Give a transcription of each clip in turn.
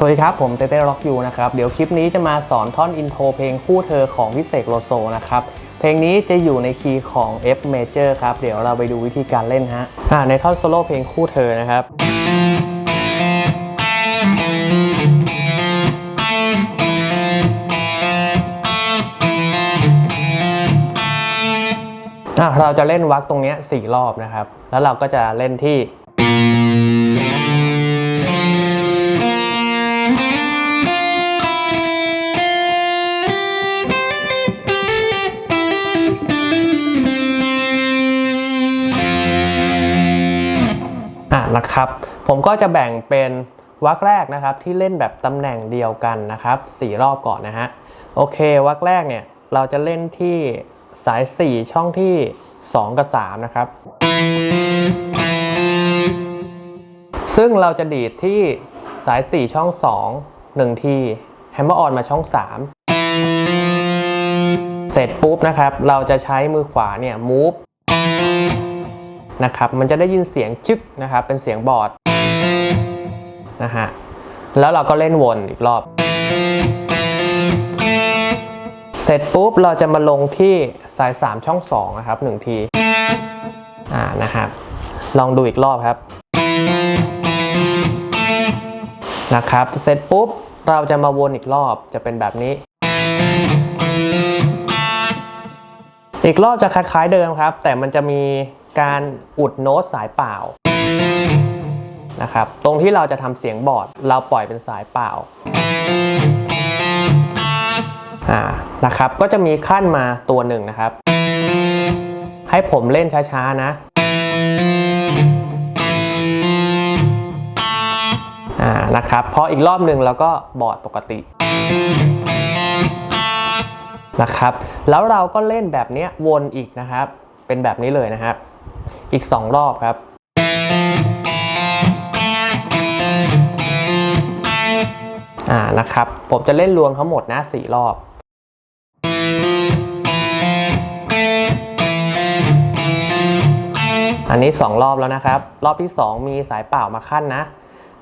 สวัสดีครับ ผมเต้เต้ร็อกยูนะครับ เดี๋ยวคลิปนี้จะมาสอนท่อนอินโทรเพลงคู่เธอของพิเศษโลโซนะครับ เพลงนี้จะอยู่ในคีย์ของ F major ครับ เดี๋ยวเราไปดูวิธีการเล่นฮะในท่อนโซโล่เพลงคู่เธอนะครับเราจะเล่นวักตรงนี้ยสี่รอบนะครับ แล้วเราก็จะเล่นที่ นะครับ ผมก็จะแบ่งเป็นวักแรกนะครับที่เล่นแบบตำแหน่งเดียวกันนะครับสี่รอบก่อนนะฮะโอเควักแรกเนี่ยเราจะเล่นที่สาย 4 ช่องที่ 2 กับ 3 นะครับ ซึ่งเราจะดีดที่สาย 4 ช่อง 2 1 ทีแฮมเมอร์ออนมาช่อง 3 เสร็จปุ๊บนะครับ เราจะใช้มือขวาเนี่ย move นะครับมันจะได้ยินเสียงจึ๊กนะครับเป็นเสียงบอร์ดนะฮะแล้วเราก็เล่นวนอีกรอบ เสร็จปุ๊บเราจะมาลงที่สาย 3 ช่อง 2 นะครับ 1 ทีอ่านะครับลองดูอีกรอบครับนะครับ เสร็จปุ๊บเราจะมาวนอีกรอบจะเป็นแบบนี้ อีกรอบจะคล้ายๆเดิมครับ แต่มันจะมี การอุดโน้ตสายเปล่านะครับ ตรงที่เราจะทำเสียงบอร์ด เราปล่อยเป็นสายเปล่าอ่านะครับ ก็จะมีขั้นมาตัวหนึ่งนะครับ ให้ผมเล่นช้าๆนะอ่านะครับพออีกรอบหนึ่งเราก็บอร์ดปกตินะครับ แล้วเราก็เล่นแบบนี้วนอีกนะครับ เป็นแบบนี้เลยนะครับ อีก 2 รอบครับอ่านะครับ ผมจะเล่นรวมทั้งหมดนะ4รอบอันนี้ 2 รอบแล้วนะครับ รอบที่ 2 มีสายเปล่ามาขั้นนะ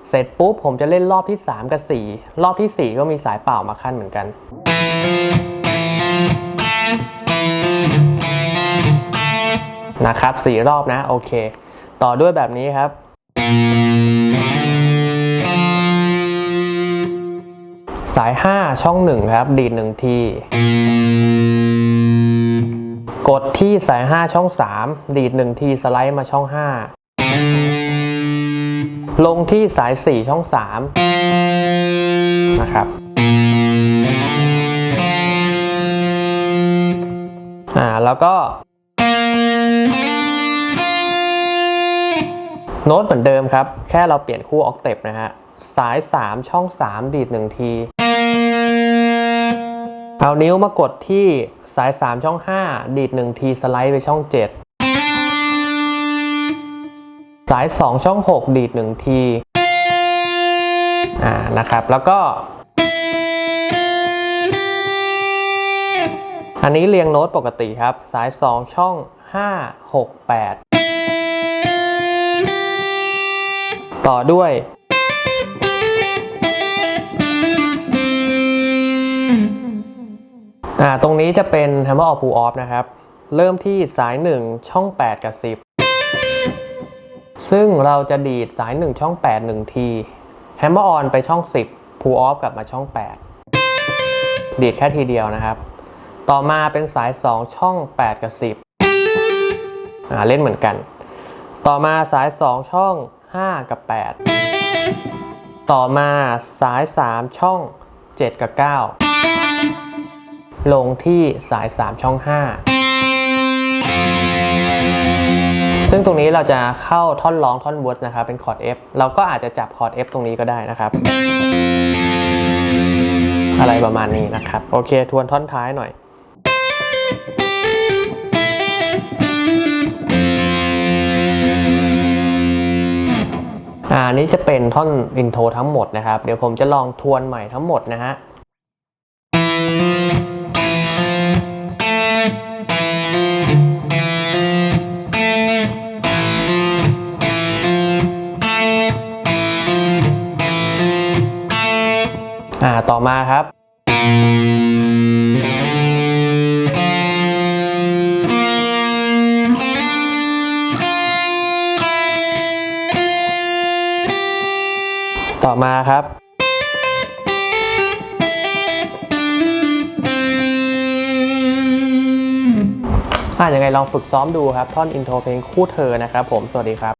เสร็จปุ๊บผมจะเล่นรอบที่ 3 กับ 4 รอบที่ 4 ก็มีสายเปล่ามาขั้นเหมือนกัน นะครับสี่รอบนะ โอเค ต่อด้วยแบบนี้ครับ สาย 5 ช่อง 1 ครับ ดีด1ที กดที่สาย 5 ช่อง 3 ดีด1ทีสไลด์มาช่อง 5 ลงที่สาย 4 ช่อง 3 นะครับอ่าแล้วก็ โน้ตเหมือนเดิมครับ แค่เราเปลี่ยนคู่ออกเทปนะฮะ สาย 3 ช่อง 3 ดีด 1 ที เอานิ้วมากดที่สาย 3 ช่อง 5 ดีด 1 ทีสไลด์ไปช่อง 7 สาย 2 ช่อง 6 ดีด 1 ที อ่า นะครับ แล้วก็ อันนี้เรียงโน้ตปกติครับ สาย 2 ช่อง 5 6 8 ต่อด้วยอ่าตรงนี้จะเป็น Hammer of Pull Off นะครับ เริ่มที่สาย 1 ช่อง 8 กับ 10 ซึ่งเราจะดีดสาย 1 ช่อง 8 1 ที Hammer On ไปช่อง 10 Pull Off กลับมาช่อง 8 ดีดแค่ทีเดียวนะครับ ต่อมาเป็นสาย 2 ช่อง 8 กับ 10อ่าเล่นเหมือนกัน ต่อมาสาย 2 ช่อง 5 กับ 8 ต่อมาสาย 3 ช่อง 7 กับ 9 ลงที่สาย 3 ช่อง 5 ซึ่งตรงนี้เราจะเข้าท่อนร้องท่อนวิร์ดนะครับ เป็นคอร์ด F เราก็อาจจะจับคอร์ด F ตรงนี้ก็ได้นะครับ อะไรประมาณนี้นะครับ โอเค ทวนท่อนท้ายหน่อย อ่านี้จะเป็นท่อนอินโทรทั้งหมดนะครับ เดี๋ยวผมจะลองทวนใหม่ทั้งหมดนะฮะอ่าต่อมาครับ อมาครับอ่ายังไงลองฝึกซ้อมดูครับ ท่อนอินโทรเพลงคู่เธอนะครับผม สวัสดีครับ